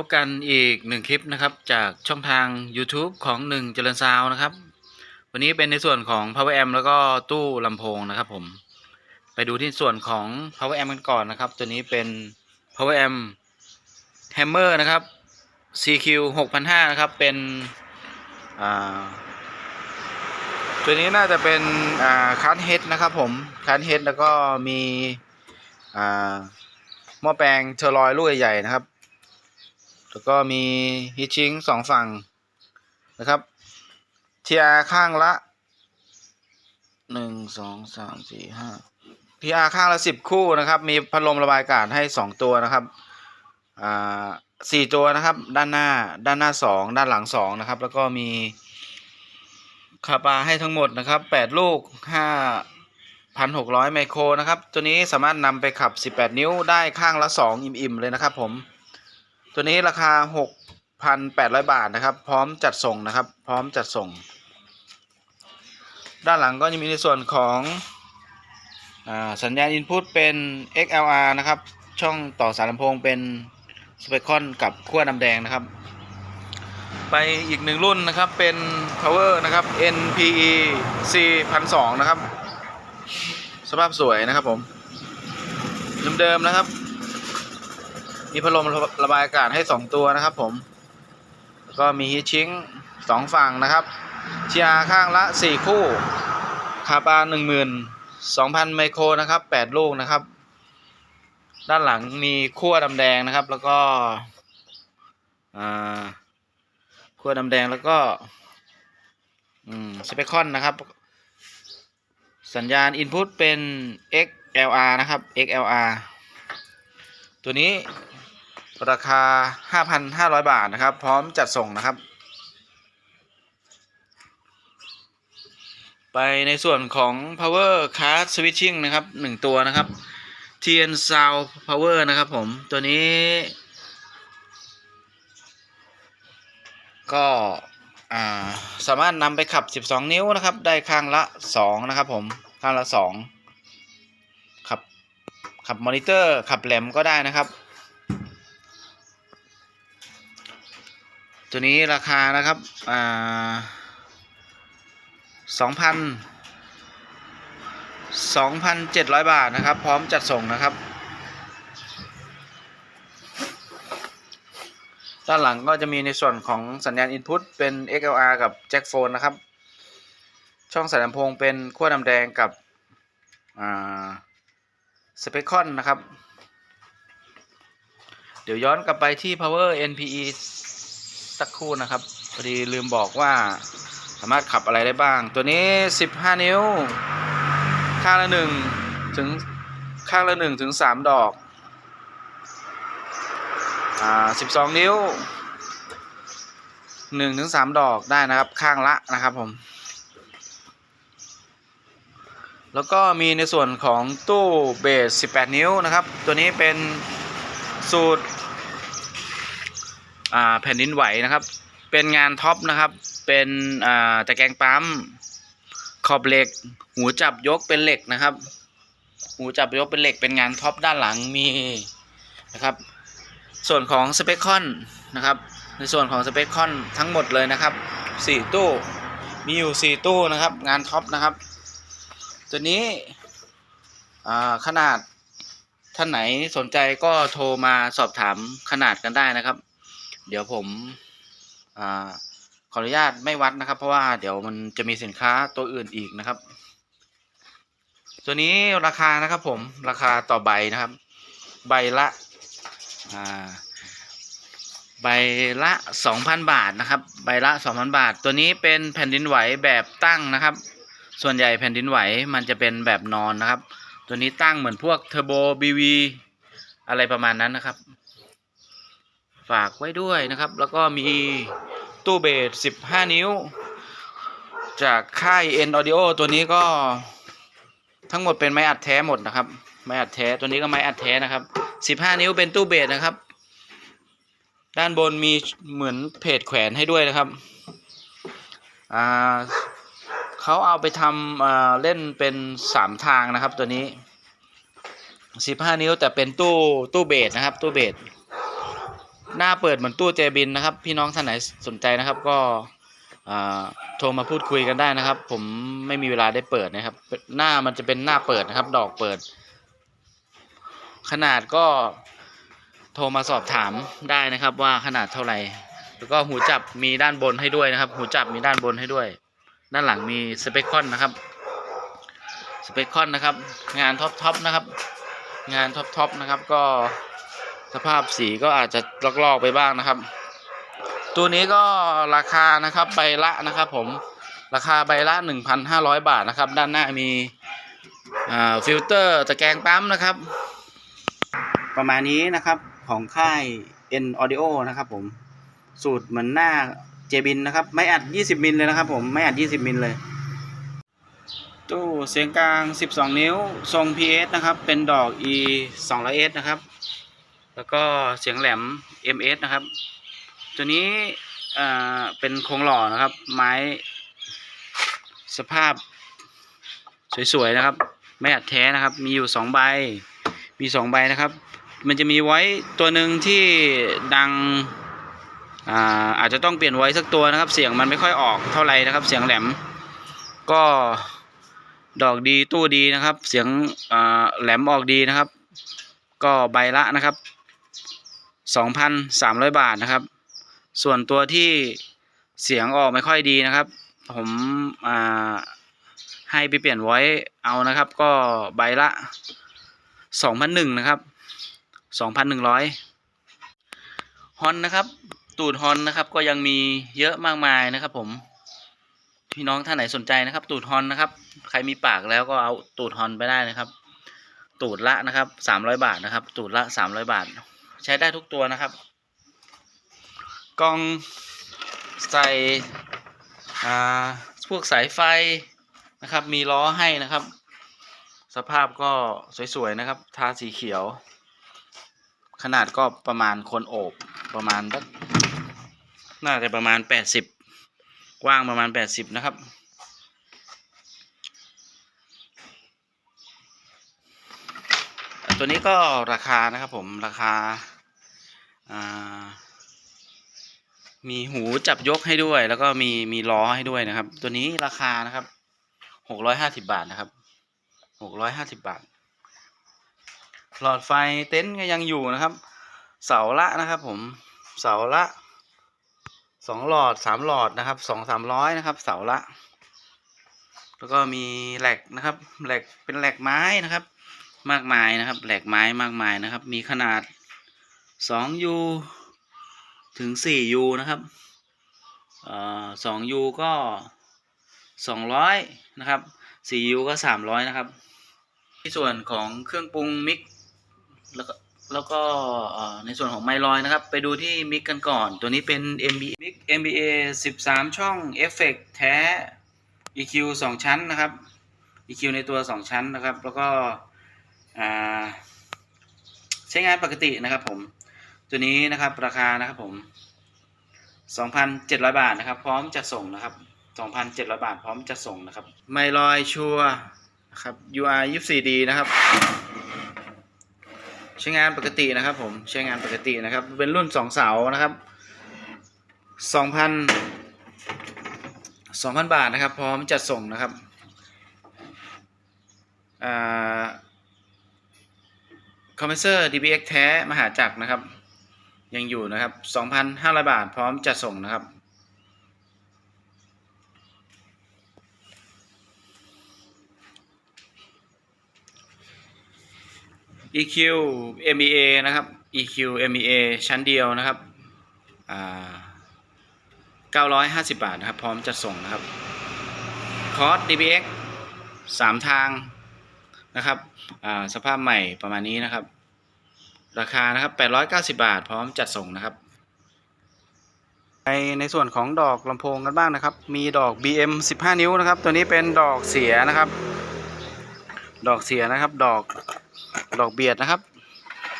พบกันอีกหนึ่งคลิปนะครับ จากช่องทาง YouTube ของหนึ่งเจริญซาวนะครับ วันนี้เป็นในส่วนของ Power Amp แล้วก็ตู้ลำโพงนะครับผม ไปดูที่ส่วนของ Power Amp กันก่อนนะครับ ตัวนี้เป็น Power Amp Hammer นะครับ CQ 6005นะครับ เป็นตัวนี้น่าจะเป็นคัสเฮดนะครับผมคัสเฮดแล้วก็มีหม้อแปลงเทอร์ลอยลูกใหญ่ๆนะครับ แล้วก็มีฮิตชิงสองฝั่งนะครับทีอาข้างละหนึ่งสองสามสี่ห้าพีอาข้างละสิบคู่นะครับ มีพัดลมระบายอากาศให้สองตัวนะครับอ่าสี่ตัวนะครับ ด้านหน้าด้านหน้าสองด้านหลังสองนะครับ แล้วก็มีคาปาให้ทั้งหมดนะครับแปดลูกห้าพันหกร้อยไมโครนะครับ ตัวนี้สามารถนำไปขับสิบแปดนิ้วได้ข้างละสองอิ่มๆเลยนะครับผม ตัวนี้ราคา 6,800 บาทนะครับ พร้อมจัดส่งนะครับ พร้อมจัดส่ง ด้านหลังก็จะมีในส่วนของอสัญญาณ Input เป็น XLR นะครับ ช่องต่อสายลำโพงเป็นสเปคอนกับขั้วนำแดงนะครับ ไปอีกหนึ่งรุ่นนะครับเป็น Power นะครับ NPE C 1 2 0นะครับ สภาพสวยนะครับผม เดิมๆนะครับ มีพัดลมระบายอากาศให้2ตัวนะครับ ผม แล้วก็มีฮีชิงสองฝั่งนะครับเชียร์ข้างละ4คู่คาปา12,000ไมโครนะครับ8ลูกนะครับ ด้านหลังมีขั้วดำแดงนะครับ แล้วก็อ่าขั้วดำแดงแล้วก็อืมสเปคอนนะครับ สัญญาณ Input เป็น XLR นะครับ XLR ตัวนี้ ราคา 5,500 บาทนะครับ พร้อมจัดส่งนะครับ ไปในส่วนของ power card switching นะครับ 1 ตัวนะครับ TN Sound Power นะครับผม ตัวนี้ ก็สามารถนำไปขับ 12 นิ้วนะครับ ได้ข้างละ 2 นะครับผม ข้างละ 2 ขับ ขับมอนิเตอร์ ขับแหลมก็ได้นะครับ ตัวนี้ราคานะครับอ่าสองพันสองพันเจ็ดร้อยบาทนะครับ พร้อมจัดส่งนะครับ ด้านหลังก็จะมีในส่วนของสัญญาณ Input เป็น XLR กับ Jack Phone นะครับ ช่องสายลำโพงเป็นขั้วดำแดงกับสเปคอนนะครับ เดี๋ยวย้อนกลับไปที่ power NPE สักครู่นะครับพอดีลืมบอกว่าสามารถขับอะไรได้บ้าง ตัวนี้ 15 นิ้ว ข้างละหนึ่งถึงข้างละหนึ่งถึงสามดอกอ่า12นิ้วหนึ่งถึงสามดอกได้นะครับข้างละนะครับผม แล้วก็มีในส่วนของตู้เบส 18 นิ้วนะครับ ตัวนี้เป็นสูตร แผ่นดินไหวนะครับ เป็นงานท็อปนะครับ เป็นตะแกรงปั๊มขอบเหล็ก หูจับยกเป็นเหล็กนะครับ หูจับยกเป็นเหล็กเป็นงานท็อปด้านหลังมีนะครับ ส่วนของสเปคคอนนะครับ ในส่วนของสเปคคอนทั้งหมดเลยนะครับสี่ตู้มีอยู่สี่ตู้นะครับ งานท็อปนะครับ ตัวนี้ขนาดท่านไหนสนใจก็โทรมาสอบถามขนาดกันได้นะครับ เดี๋ยวผมอขออนุญาตไม่วัดนะครับ เพราะว่าเดี๋ยวมันจะมีสินค้าตัวอื่นอีกนะครับ ตัวนี้ราคานะครับ ผมราคาต่อใบนะครับ ใบละใบละสองพันบาทนะครับ ใบละสองพันบาท ตัวนี้เป็นแผ่นดินไหวแบบตั้งนะครับ ส่วนใหญ่แผ่นดินไหวมันจะเป็นแบบนอนนะครับ ตัวนี้ตั้งเหมือนพวกเทอร์โบบีวีอะไรประมาณนั้นนะครับ ฝากไว้ด้วยนะครับ แล้วก็มีตู้เบส15 นิ้ว จากค่าย N Audio ตัวนี้ก็ทั้งหมดเป็นไม้อัดแท้หมดนะครับ ไม้อัดแท้ตัวนี้ก็ไม้อัดแท้นะครับ 15 นิ้วเป็นตู้เบสนะครับ ด้านบนมีเหมือนเพจแขวนให้ด้วยนะครับอ่าเขาเอาไปทำเล่นเป็นสามทางนะครับตัวนี้ 15 นิ้วแต่เป็นตู้ตู้เบสนะครับ ตู้เบส หน้าเปิดเหมือนตู้เจบินนะครับ พี่น้องท่านไหนสนใจนะครับก็โทรมาพูดคุยกันได้นะครับ ผมไม่มีเวลาได้เปิดนะครับ หน้ามันจะเป็นหน้าเปิดนะครับ ดอกเปิด ขนาดก็โทรมาสอบถามได้นะครับว่าขนาดเท่าไหร่แล้วก็หูจับมีด้านบนให้ด้วยนะครับ หูจับมีด้านบนให้ด้วย ด้านหลังมีสเปคคอนนะครับสเปคคอนนะครับ งานท็อปท็อปนะครับ งานท็อปท็อปนะครับก็ สภาพสีก็อาจจะลอกๆไปบ้างนะครับ ตัวนี้ก็ราคานะครับใบละนะครับผมราคาใบละ 1,500 บาทนะครับ ด้านหน้ามีอ่าฟิลเตอร์ตะแกรงปั๊มนะครับ ประมาณนี้นะครับของค่าย N Audio นะครับผมสูตรเหมือนหน้าเจบินนะครับ ไม่อัด 20 มิลเลยนะครับผมไม่อัด 20 มิลเลย ตู้เสียงกลาง 12 นิ้ว ทรง PS นะครับ เป็นดอก E 200S นะครับ แล้วก็เสียงแหลม MS นะครับ ตัวนี้เป็นโครงหล่อนะครับ ไม้สภาพสวยๆนะครับ ไม่อัดแท้นะครับ มีอยู่2ใบ มี2ใบนะครับ มันจะมีไว้ตัวหนึ่งที่ดังอาอาจจะต้องเปลี่ยนไว้สักตัวนะครับ เสียงมันไม่ค่อยออกเท่าไหร่นะครับ เสียงแหลม ก็ดอกดีตู้ดีนะครับ เสียงแหลมออกดีนะครับ ก็ใบละนะครับ 2,300 บาทนะครับ ส่วนตัวที่เสียงออกไม่ค่อยดีนะครับ ผมให้ไปเปลี่ยนไว้เอานะครับ ก็ใบละ 2,001นะครับ 2,100ฮอนนะครับ ตูดฮอนนะครับ ก็ยังมีเยอะมากมายนะครับ ผมพี่น้องท่านไหนสนใจนะครับ ตูดฮอนนะครับ ใครมีปากแล้วก็เอาตูดฮอนไปได้นะครับ ตูดละนะครับสามร้อยบาทนะครับ ตูดละสามร้อยบาท ใช้ได้ทุกตัวนะครับ กล่องใส่พวกสายไฟนะครับ มีล้อให้นะครับ สภาพก็สวยๆนะครับ ทาสีเขียว ขนาดก็ประมาณคนโอบประมาณน่าจะประมาณแปดสิบกว้างประมาณแปดสิบนะครับตัวนี้ก็ราคานะครับผมราคา มีหูจับยกให้ด้วย แล้วก็มีมีล้อให้ด้วยนะครับ ตัวนี้ราคานะครับหกร้อยห้าสิบาทนะครับหกร้อยห้าสิบาท หลอดไฟเต็นท์ก็ยังอยู่นะครับ เสาละนะครับ ผมเสาละสองหลอดสามหลอดนะครับสองสามร้อยนะครับ เสาละ แล้วก็มีแหลกนะครับแหลกเป็นแหลกไม้นะครับ มากมายนะครับ แหลกไม้มากมายนะครับ มีขนาด สองยูถึงสี่ยูนะครับสองยูก็สองร้อยนะครับสี่ยูก็สามร้อยนะครับในส่วนของเครื่องปรุงมิกแล้วก็แล้วก็ในส่วนของไมลอยนะครับ ไปดูที่มิกกันก่อน ตัวนี้เป็น MBA มิก MBA 13 ช่องเอฟเฟกแท้ EQ 2 ชั้นนะครับ EQ ในตัว 2 ชั้นนะครับ แล้วก็ใช้งานปกตินะครับผม ตัวนี้นะครับราคานะครับผม 2,700 บาทนะครับ พร้อมจะส่งนะครับ 2,700 บาท พร้อมจะส่งนะครับ ไมลอยชัวนะครับ UR 24D นะครับใช้งานปกตินะครับ ผมใช้งานปกตินะครับ เป็นรุ่น2เสานะครับ 2,000 2,000 บาทนะครับ พร้อมจะส่งนะครับอคอมเพรสเซอร์ DBX แท้มหาจักรนะครับ ยังอยู่นะครับ 2,500 บาทพร้อมจะส่งนะครับ EQ MEA นะครับ EQ MEA ชั้นเดียวนะครับอ่า950 บาทนะครับ พร้อมจะส่งนะครับ คอร์ส DBX สามทางนะครับอ่าสภาพใหม่ประมาณนี้นะครับ ราคานะครับ 890 บาท พร้อมจัดส่งนะครับ ในในส่วนของดอกลำโพงกันบ้างนะครับ มีดอก BM 15 นิ้วนะครับ ตัวนี้เป็นดอกเสียนะครับ ดอกเสียนะครับ ดอกดอกเบียดนะครับ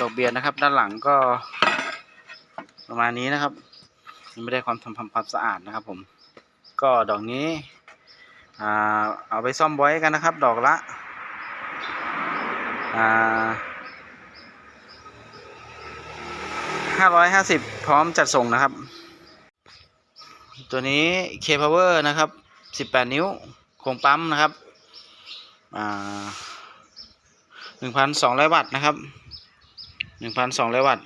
ดอกเบียดนะครับ ด้านหลังก็ ประมาณนี้นะครับไม่ได้ความทำความสะอาดนะครับ ผม ก็ดอกนี้เอาไปซ่อมไว้กันนะครับ ดอกละอยห้า สิบพร้อมจัดส่งนะครับ ตัวนี้ K Power นะครับ 18 นิ้วโครงปั๊มนะครับอ่า1,200 วัตต์นะครับ 1,200 วัตต์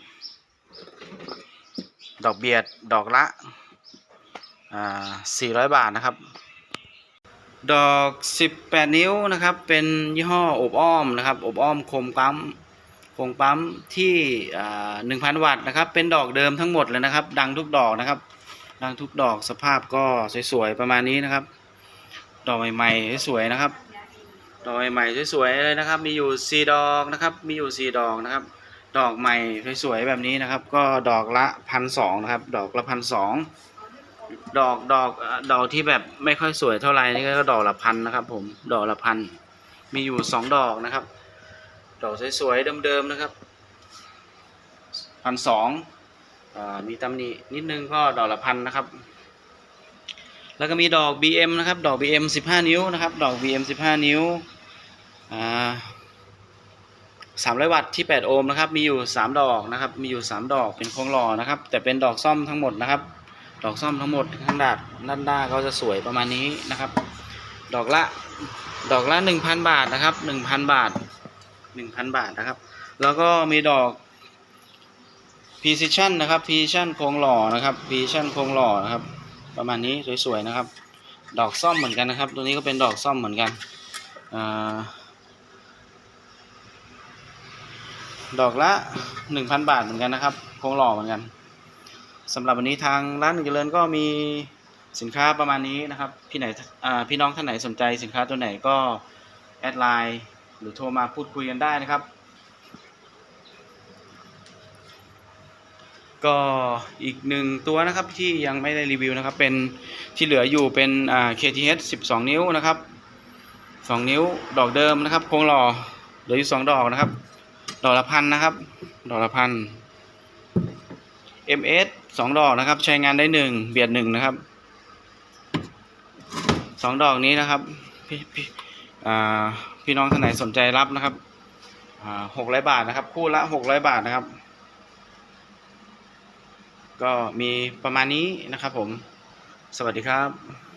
ดอกเบียดดอกละอ่า400 บาทนะครับ ดอก 18 นิ้วนะครับ เป็นยี่ห้ออบอ้อมนะครับ อบอ้อมโคมปั๊ม โครงปั๊มที่หนึ่งพันวัตต์นะครับ เป็นดอกเดิมทั้งหมดเลยนะครับ ดังทุกดอกนะครับ ดังทุกดอกสภาพก็สวยๆประมาณนี้นะครับ ดอกใหม่ๆสวยๆนะครับดอกใหม่ๆสวยๆเลยนะครับ มีอยู่สี่ดอกนะครับ มีอยู่สี่ดอกนะครับ ดอกใหม่สวยๆแบบนี้นะครับ ก็ดอกละพันสองนะครับ ดอกละพันสองดอกดอกดอกที่แบบไม่ค่อยสวยเท่าไหร่นี่ก็ดอกละพันนะครับ ผมดอกละพันมีอยู่สองดอกนะครับ ดอกสวยๆเดิมๆนะครับพันสองมีตำหนินิดนึงก็ดอกละพันนะครับ แล้วก็มีดอก BM นะครับ ดอก BM 15 นิ้วนะครับ ดอก BM 15 นิ้วอ่า300วัตต์ที่ 8 โอห์มนะครับ มีอยู่ 3 ดอกนะครับ มีอยู่ 3 ดอกเป็นโครงหล่อนะครับ แต่เป็นดอกซ่อมทั้งหมดนะครับ ดอกซ่อมทั้งหมดข้างด้านด้านหน้าก็จะสวยประมาณนี้นะครับ ดอกละ ดอกละ 1,000 บาทนะครับ 1,000 บาท 1,000บาทนะครับ แล้วก็มีดอก Precision นะครับ Precision โครงหล่อนะครับ Precision โครงหล่อนะครับ ประมาณนี้สวยๆนะครับ ดอกซ่อมเหมือนกันนะครับ ตัวนี้ก็เป็นดอกซ่อมเหมือนกันอดอกละ1,000บาทเหมือนกันนะครับ โครงหล่อเหมือนกันสำหรับวันนี้ทางร้านหนึ่งเจริญก็มีสินค้าประมาณนี้นะครับ พี่ไหนพี่น้องท่านไหนสนใจสินค้าตัวไหนก็แอดไลน์ หรือโทรมาพูดคุยกันได้นะครับ ก็อีกหนึ่งตัวนะครับที่ยังไม่ได้รีวิวนะครับ เป็นที่เหลืออยู่เป็นอ่า KTH 12 นิ้วนะครับ 2 นิ้วดอกเดิมนะครับโครงหล่อเหลืออยู่2ดอกนะครับ ดอกละพันนะครับ ดอกละพัน MS 2 ดอกนะครับ ใช้งานได้ 1 เบียด1นะครับ 2 ดอกนี้นะครับ พี่น้องท่านไหนสนใจรับนะครับหกร้อยบาทนะครับ คู่ละหกร้อยบาทนะครับ ก็มีประมาณนี้นะครับผม สวัสดีครับ